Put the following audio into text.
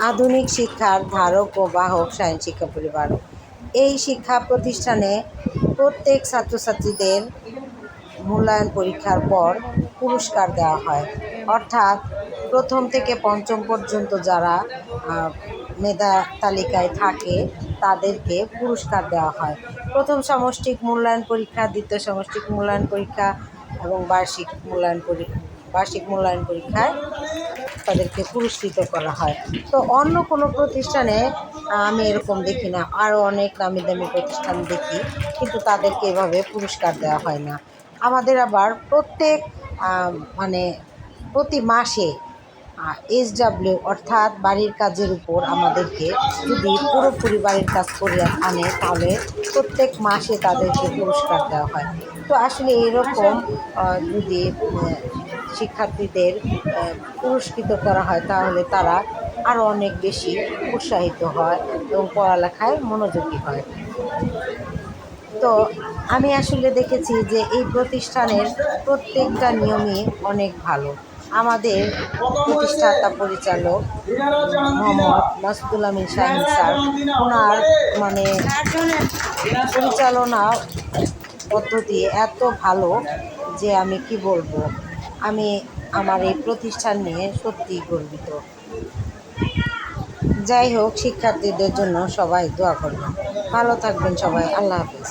আধুনিক শিক্ষার ধারক ও বাহক সায়েন্স শিক্ষা পরিবার। এই শিক্ষা প্রতিষ্ঠানে প্রত্যেক ছাত্রছাত্রীদের মূল্যায়ন পরীক্ষার পর পুরস্কার দেওয়া হয়। অর্থাৎ প্রথম থেকে পঞ্চম পর্যন্ত যারা মেধা তালিকায় থাকে, তাদেরকে পুরস্কার দেওয়া হয়। প্রথম সামষ্টিক মূল্যায়ন পরীক্ষা, দ্বিতীয় সামষ্টিক মূল্যায়ন পরীক্ষা এবং বার্ষিক মূল্যায়ন পরীক্ষা বার্ষিক মূল্যায়ন পরীক্ষায় তাদেরকে পুরস্কৃত করা হয়। তো অন্য কোনো প্রতিষ্ঠানে আমি এরকম দেখি না। আরও অনেক নামি দামি প্রতিষ্ঠান দেখি, কিন্তু তাদেরকে এভাবে পুরস্কার দেওয়া হয় না। আমাদের আবার প্রত্যেক মানে প্রতি মাসে এস ডাব্লিউ অর্থাৎ বাড়ির কাজের উপর আমাদেরকে যদি পুরোপুরি বাড়ির কাজ করে আনে, তাহলে প্রত্যেক মাসে তাদেরকে পুরস্কার দেওয়া হয়। তো আসলে এরকম যদি শিক্ষার্থীদের পুরস্কৃত করা হয়, তাহলে তারা আরও অনেক বেশি উৎসাহিত হয় এবং পড়ালেখায় মনোযোগী হয়। তো আমি আসলে দেখেছি যে এই প্রতিষ্ঠানের প্রত্যেকটা নিয়মই অনেক ভালো। আমাদের প্রতিষ্ঠাতা পরিচালক মোহাম্মদ মাসুদুল আমিন শাহিন স্যার। ওনার মানে পরিচালনা পদ্ধতি এত ভালো যে আমি কি বলব, আমি আমার এই প্রতিষ্ঠান নিয়ে সত্যিই গর্বিত। যাই হোক, শিক্ষার্থীদের জন্য সবাই দোয়া করবেন। ভালো থাকবেন সবাই, আল্লাহ হাফিজ।